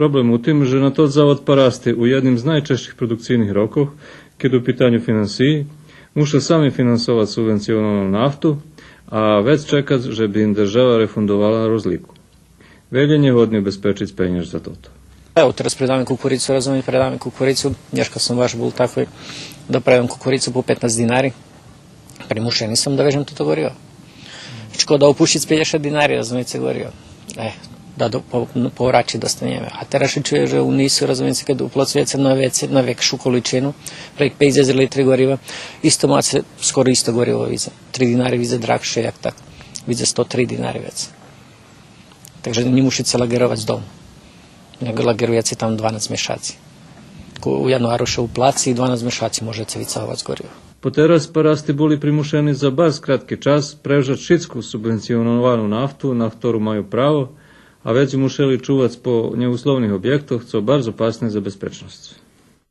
Problém u tým, že na to zavod porastie u jedným z najčastejších produkcijných rokov, keď u pitanju finansiji, muša sami finansovať subvencionovanú naftu, a vec čekať, že by im država refundovala rozliku. Veljen je hodni obezpečiť penjež za toto. Evo, teraz predávam kukuricu, razumijete, predávam kukuricu. Dneška sam baš bol takvoj da pravim kukuricu po 15 dinari. Primušeni sam da vežem toto gorivo. Škoda opušiť 50 dinari, razumijete, gorivo. E, da do, po, povraći dosta njeme. A teraz čuje, že nisu, razumijete, kad uplacujete na, vece, na vekšu količinu, prek 50 litri goriva, isto mace, skoro isto gorivo vize. 3 dinari vize dragše, jak tak. Vize 103 dinari već. Takže nemusíte lagerovať z domu. Lagerujete tam 12 mešaci. U januáru še u placi 12 mešaci môžete vycahovať z goriva. Poteraz parasti boli primušeni za baš kratki čas prežať všetku subvencionovanú naftu, na ktorú majú právo, a već musieli czuwać po neuslovnih objektov, co bardzo pasne za bezpieczeństwo.